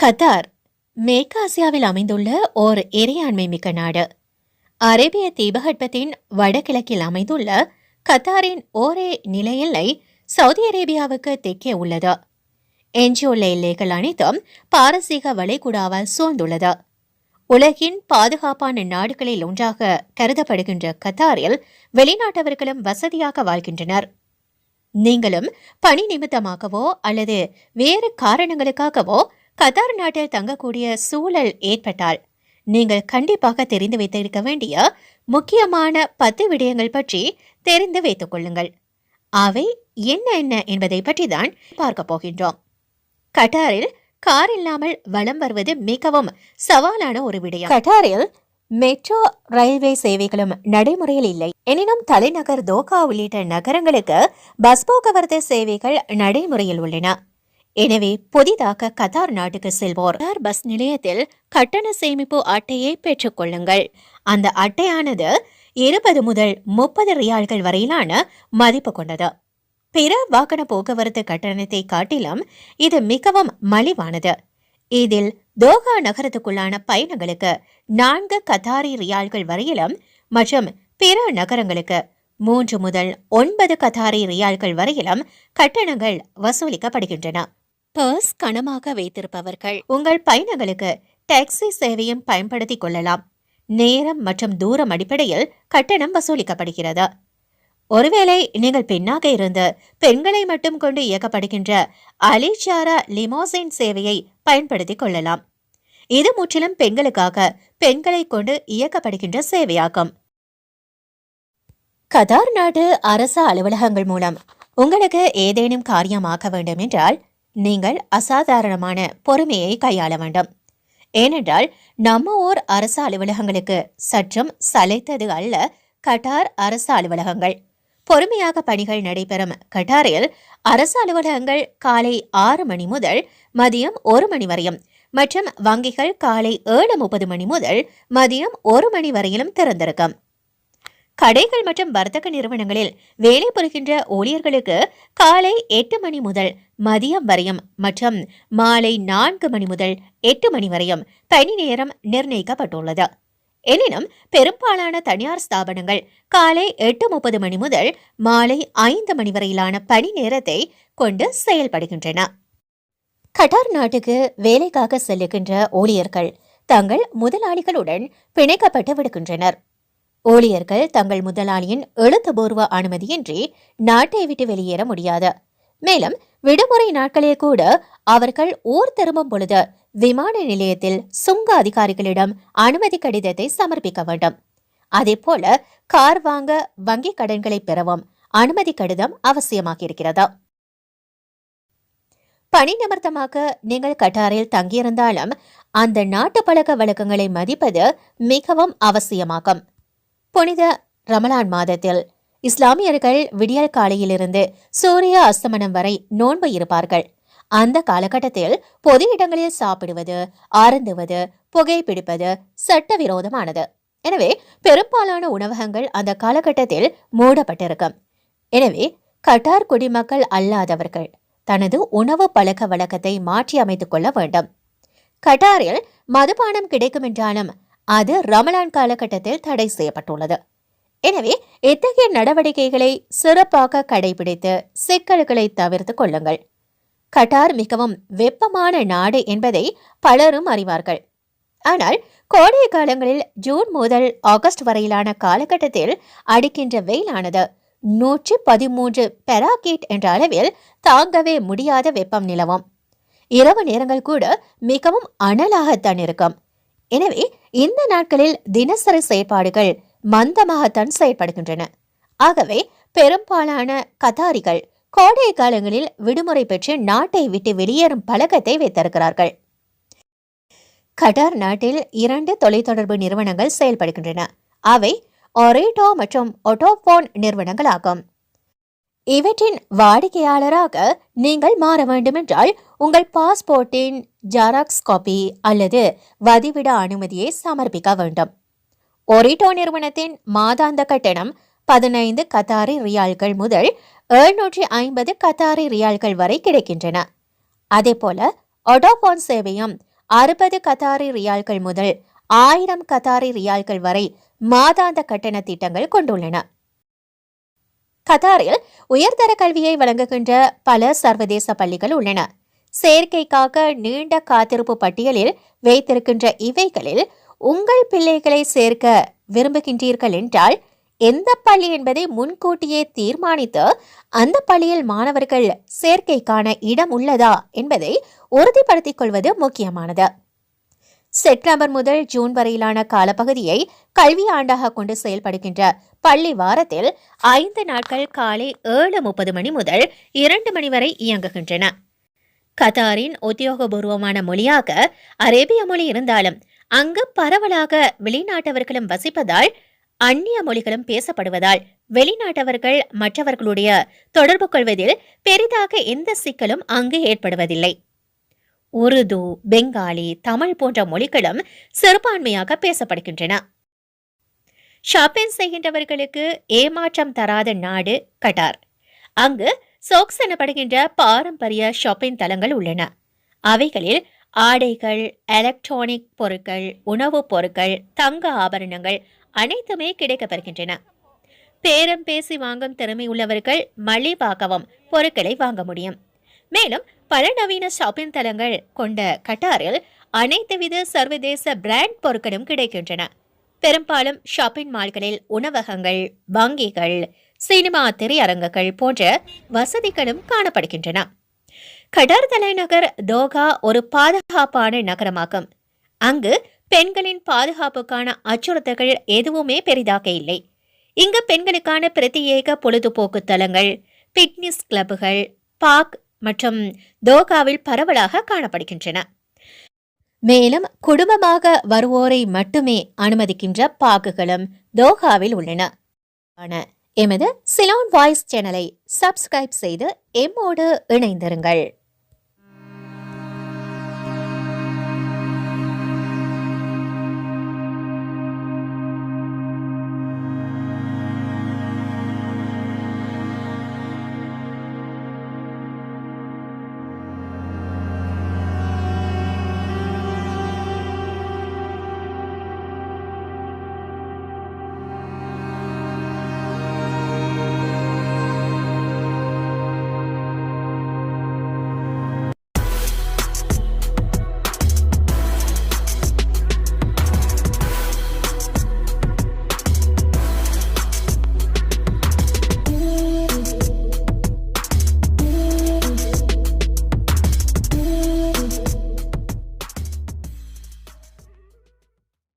Qatar மேற்காசியாவில் அமைந்துள்ள ஓர் இறையாண்மை மிக்க நாடு. அரேபிய தீபகற்பத்தின் வடகிழக்கில் அமைந்துள்ள கத்தாரின் ஓரே நிலையெல்லை சவுதி அரேபியாவுக்கு தெற்கே உள்ளது. எஞ்சியுள்ள எல்லைகள் அனைத்தும் பாரசீக வளைகுடாவால் சூழ்ந்துள்ளது. உலகின் பாதுகாப்பான நாடுகளில் ஒன்றாக கருதப்படுகின்ற கத்தாரில் வெளிநாட்டவர்களும் வசதியாக வாழ்கின்றனர். நீங்களும் பணி நிமித்தமாகவோ அல்லது வேறு காரணங்களுக்காகவோ கத்தார் நாட்டில் தங்கக்கூடிய சூழல் ஏற்பட்டால் நீங்கள் கண்டிப்பாக தெரிந்து வைத்திருக்க வேண்டிய முக்கியமான பத்து விடயங்கள் பற்றி தெரிந்து வைத்துக் கொள்ளுங்கள். அவை என்ன என்ன என்பதை பற்றி தான் பார்க்க போகின்றோம். கட்டாரில் கார் இல்லாமல் வலம் வருவது மிகவும் சவாலான ஒரு விடயம். கட்டாரில் மெட்ரோ ரயில்வே சேவைகளும் நடைமுறையில் இல்லை. எனினும் தலைநகர் தோகா உள்ளிட்ட நகரங்களுக்கு பஸ் போக்குவரத்து சேவைகள் நடைமுறையில் உள்ளன. எனவே புதிதாக கத்தார் நாட்டுக்கு செல்வோர். கத்தார் பஸ் நிலையத்தில் கட்டண சேமிப்பு அட்டையை பெற்றுக்கொள்ளுங்கள் அந்த அட்டையானது இருபது முதல் முப்பது ரியால்கள் வரையிலான மதிப்பு கொண்டது. பிற வாகன போக்குவரத்து கட்டணத்தை காட்டிலும் இது மிகவும் மலிவானது. இதில் தோஹா நகரத்துக்குள்ளான பயணங்களுக்கு நான்கு கத்தாரி ரியால்கள் வரையிலும் மற்றும் பிற நகரங்களுக்கு மூன்று முதல் ஒன்பது கத்தாரி ரியால்கள் வரையிலும் கட்டணங்கள் வசூலிக்கப்படுகின்றன. பர்ஸ் கனமாக வைத்திருப்பவர்கள். உங்கள் பயணங்களுக்கு டாக்ஸி சேவையும் பயன்படுத்திக் கொள்ளலாம். நேரம் மற்றும் தூரம் அடிப்படையில் கட்டணம் வசூலிக்கப்படுகிறது. ஒருவேளை நீங்கள் பெண்ணாக இருந்து பெண்களை மட்டும் கொண்டு இயக்கப்படுகின்ற அலிச்சாரா லிமோசின் சேவையை பயன்படுத்திக் கொள்ளலாம். இது முற்றிலும் பெண்களுக்காக பெண்களை கொண்டு இயக்கப்படுகின்ற சேவையாகும். கதார் நாட்டு அரசு அலுவலகங்கள் மூலம் உங்களுக்கு ஏதேனும் காரியமாக்க வேண்டும் என்றால் நீங்கள் அசாதாரணமான பொறுமையை கையாள வேண்டும். ஏனென்றால் நம்ம ஊர் அரசு அலுவலகங்களுக்கு சற்றும் சலைத்தது அல்ல கட்டார் அரசு அலுவலகங்கள். பொறுமையாக பணிகள் நடைபெறும் கட்டாரில் அரசு அலுவலகங்கள் காலை ஆறு மணி முதல் மதியம் ஒரு மணி வரையும் மற்றும் வங்கிகள் காலை ஏழு முப்பது மணி முதல் மதியம் ஒரு மணி வரையிலும் திறந்திருக்கும். கடைகள் மற்றும் வர்த்தக நிறுவனங்களில் வேலை புரிகின்ற ஊழியர்களுக்கு காலை எட்டு மணி முதல் மதியம் வரையும் மற்றும் மாலை நான்கு மணி முதல் எட்டு மணி வரையும் பணி நேரம் நிர்ணயிக்கப்பட்டுள்ளது. எனினும் பெரும்பாலான தனியார் ஸ்தாபனங்கள் காலை எட்டு முப்பது மணி முதல் மாலை ஐந்து மணி வரையிலான பணி நேரத்தை கொண்டு செயல்படுகின்றன. கட்டார் நாட்டுக்கு வேலைக்காக செல்லுகின்ற ஊழியர்கள் தங்கள் முதலாளிகளுடன் பிணைக்கப்பட்டு விடுகின்றனர். ஊழியர்கள் தங்கள் முதலாளியின் எழுத்துபூர்வ அனுமதியின்றி நாட்டை விட்டு வெளியேற முடியாது. மேலும் விடுமுறை நாட்களில் கூட அவர்கள் ஊர் திரும்பும் பொழுது விமான நிலையத்தில் சுங்க அதிகாரிகளிடம் அனுமதி கடிதத்தை சமர்ப்பிக்க வேண்டும். அதேபோல கார் வாங்க வங்கி கடன்களை பெறவும் அனுமதி கடிதம் அவசியமாக இருக்கிறது பணி நிமித்தமாக நீங்கள் கட்டாரில் தங்கியிருந்தாலும் அந்த நாட்டு பழக்க வழக்கங்களை மதிப்பது மிகவும் அவசியமாகும். புனித ரமலான் மாதத்தில் இஸ்லாமியர்கள் விடியல் காலையிலிருந்து சூரிய அஸ்தமனம் வரை நோன்பு இருப்பார்கள். அந்த காலகட்டத்தில் பொது இடங்களில் சாப்பிடுவது அருந்துவது புகைப்பிடிப்பது சட்டவிரோதமானது. எனவே பெரும்பாலான உணவகங்கள் அந்த காலகட்டத்தில் மூடப்பட்டிருக்கும். எனவே கட்டார் குடிமக்கள் அல்லாதவர்கள் தனது உணவு பழக்க வழக்கத்தை மாற்றி அமைத்துக் கொள்ள வேண்டும். கட்டாரில் மதுபானம் கிடைக்கும் என்றாலும் அது ரமலான் காலகட்டத்தில் தடை செய்யப்பட்டுள்ளது. எனவே இத்தகைய நடவடிக்கைகளை சிறப்பாக கடைபிடித்து சிக்கல்களை தவிர்த்து கொள்ளுங்கள். கட்டார் மிகவும் வெப்பமான நாடு என்பதை பலரும் அறிவார்கள். ஆனால் கோடை காலங்களில் ஜூன் முதல் ஆகஸ்ட் வரையிலான காலகட்டத்தில் அடிக்கின்ற வெயிலானது நூற்றி பதிமூன்று பெராகீட் என்ற அளவில் தாங்கவே முடியாத வெப்பம் நிலவும். இரவு நேரங்கள் கூட மிகவும் அனலாகத்தான் இருக்கும். எனவே இந்த நாட்களில் தினசரி செயற்பாடுகள் மந்தமாகத்தான் செயல்படுகின்றன ஆகவே பெரும்பாலான கதாரிகள் கோடை காலங்களில் விடுமுறை பெற்று நாட்டை விட்டு வெளியேறும் பழக்கத்தை வைத்திருக்கிறார்கள். கட்டார் நாட்டில் இரண்டு தொலைத்தொடர்பு நிறுவனங்கள் செயல்படுகின்றன. அவை ஒரேட்டோ மற்றும் ஒட்டோபோன் நிறுவனங்கள் ஆகும் இவற்றின் வாடிக்கையாளராக நீங்கள் மாற வேண்டுமென்றால் உங்கள் பாஸ்போர்ட்டின் ஜெராக்ஸ் காப்பி அல்லது வதிவிட அனுமதியை சமர்ப்பிக்க வேண்டும். ஒரிட்டோ நிறுவனத்தின் மாதாந்த கட்டணம் பதினைந்து கத்தாரி ரியால்கள் முதல் எழுநூற்றி ஐம்பது கத்தாரி ரியால்கள் வரை கிடைக்கின்றன. அதேபோல ஒடோபோன் சேவையும் அறுபது கத்தாரி ரியால்கள் முதல் ஆயிரம் கத்தாரி ரியால்கள் வரை மாதாந்த கட்டண திட்டங்கள் கொண்டுள்ளன. கத்தாரில் உயர்தர கல்வியை வழங்குகின்ற பல சர்வதேச பள்ளிகள் உள்ளன. சேர்க்கைக்காக நீண்ட காத்திருப்பு பட்டியலில் வைத்திருக்கின்ற இவைகளில் உங்கள் பிள்ளைகளை சேர்க்க விரும்புகின்றீர்கள் என்றால் எந்த பள்ளி என்பதை முன்கூட்டியே தீர்மானித்து அந்த பள்ளியில் மாணவர்கள் சேர்க்கைக்கான இடம் உள்ளதா என்பதை உறுதிப்படுத்திக் கொள்வது முக்கியமானது. செப்டம்பர் முதல் ஜூன் வரையிலான காலப்பகுதியை கல்வி ஆண்டாக கொண்டு செயல்படுகின்ற பள்ளி வாரத்தில் ஐந்து நாட்கள் காலை ஏழு முப்பது மணி முதல் இரண்டு மணி வரை இயங்குகின்றன. கத்தாரின் உத்தியோகபூர்வமான மொழியாக அரேபிய மொழி இருந்தாலும் அங்கு பரவலாக வெளிநாட்டவர்களும் வசிப்பதால் அந்நிய மொழிகளும் பேசப்படுவதால் வெளிநாட்டவர்கள் மற்றவர்களுடைய தொடர்பு கொள்வதில் பெரிதாக எந்த சிக்கலும் அங்கு ஏற்படுவதில்லை. உருது பெங்காலி தமிழ் போன்ற மொழிகளும் சிறுபான்மையாக பேசப்படுகின்றன. ஷாப்பிங் செய்கின்றவர்களுக்கு ஏமாற்றம் தராத நாடு கட்டார். அங்கு சோக்ஸ் எனப்படுகின்ற பாரம்பரிய ஷாப்பிங் தலங்கள் உள்ளன. அவைகளில் ஆடைகள் எலக்ட்ரானிக் பொருட்கள் உணவுப் பொருட்கள் தங்க ஆபரணங்கள் அனைத்துமே கிடைக்கப்பெறுகின்றன. பேரம் பேசி வாங்கும் திறமை உள்ளவர்கள் மலிவாகவும் பொருட்களை வாங்க முடியும். மேலும் பல நவீன ஷாப்பிங் தலங்கள் கொண்ட கட்டாரில் அனைத்து வித சர்வதேச பிராண்ட் பொருட்களும் கிடைக்கின்றன. பெரும்பாலும் ஷாப்பிங் மால்களில் உணவகங்கள் வங்கிகள் சினிமா திரையரங்குகள் போன்ற வசதிகளும் காணப்படுகின்றன. கடார் தலைநகர் தோகா ஒரு பாதுகாப்பான நகரமாகும். அங்கு பெண்களின் பாதுகாப்புக்கான அச்சுறுத்தல்கள் எதுவுமே பெரிதாக இல்லை. இங்கு பெண்களுக்கான பிரத்யேக பொழுதுபோக்கு தலங்கள் பிட்னஸ் கிளப்புகள் பார்க் மற்றும் தோகாவில் பரவலாக காணப்படுகின்றன. மேலும் குடும்பமாக வருவோரை மட்டுமே அனுமதிக்கின்ற பாக்குகளும் தோகாவில் உள்ளன. எமது சிலான் வாய்ஸ் சேனலை சப்ஸ்கிரைப் செய்து எம்மோடு இணைந்திருங்கள்.